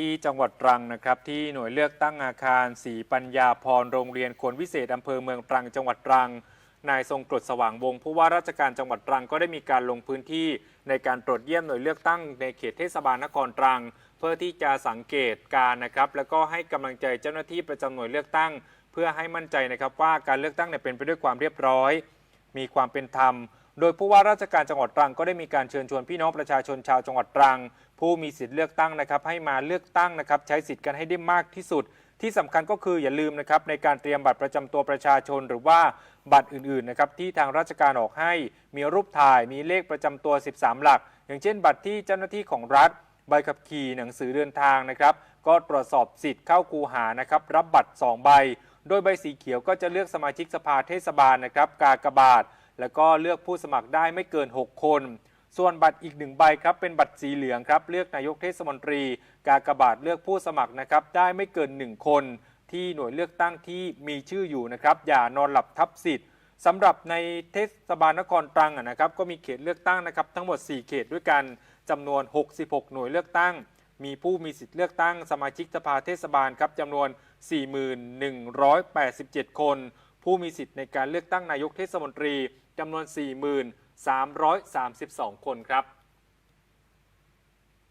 ที่จังหวัดตรังนะครับที่หน่วยเลือกตั้งอาคารศรีปัญญาพรโรงเรียนควรวิเศษอำเภอเมืองตรังจังหวัดตรัง นายทรงกรดสว่างวงศ์ผู้ว่าราชการจังหวัดตรังก็ได้มีการลงพื้นที่ในการตรวจเยี่ยมหน่วยเลือกตั้งในเขตเทศบาลนครตรัง เพื่อที่จะสังเกตการนะครับแล้วก็ให้กำลังใจเจ้าหน้าที่ประจำหน่วยเลือกตั้ง เพื่อให้มั่นใจนะครับว่าการเลือกตั้งเนี่ยเป็นไปด้วยความเรียบร้อย มีความเป็นธรรม โดยผู้ว่าราชการจังหวัดตรังก็ได้มีการเชิญชวนพี่น้องประชาชนชาวจังหวัดตรัง ผู้มีสิทธิ์เลือกตั้งนะครับให้มาเลือกตั้งนะครับใช้สิทธิ์กันให้ได้มากที่สุด ที่สำคัญก็คืออย่าลืมนะครับในการเตรียมบัตรประจำตัวประชาชน หรือว่าบัตรอื่นๆนะครับที่ทางราชการออกให้มีรูปถ่ายมีเลขประจำตัว 13 หลัก อย่างเช่น บัตรที่เจ้าหน้าที่ของรัฐใบขับขี่หนังสือเดินทางนะครับก็ตรวจสอบสิทธิ์เข้าคูหานะครับรับบัตร 2 ใบ โดยใบสีเขียวก็จะเลือกสมาชิกสภาเทศบาลนะครับกากบาท แล้วก็เลือกผู้สมัครได้ไม่เกิน 6 คน ส่วนบัตรอีกหนึ่งใบครับเป็นบัตรสีเหลืองครับเลือกนายกเทศมนตรี กากบาทเลือกผู้สมัครนะครับได้ไม่เกิน 1 คน ที่หน่วยเลือกตั้งที่มีชื่ออยู่นะครับอย่านอนหลับทับสิทธิ์สำหรับในเทศบาลนครตรังนะครับก็มีเขตเลือกตั้งนะครับทั้งหมด 4 เขตด้วยกันจำนวน 66 หน่วยเลือกตั้ง มีผู้มีสิทธิ์เลือกตั้งสมาชิกสภาเทศบาลครับจำนวน 4187 คน ผู้มีสิทธิ์ในการเลือกตั้งนายกเทศมนตรีจำนวน 4332คนครับ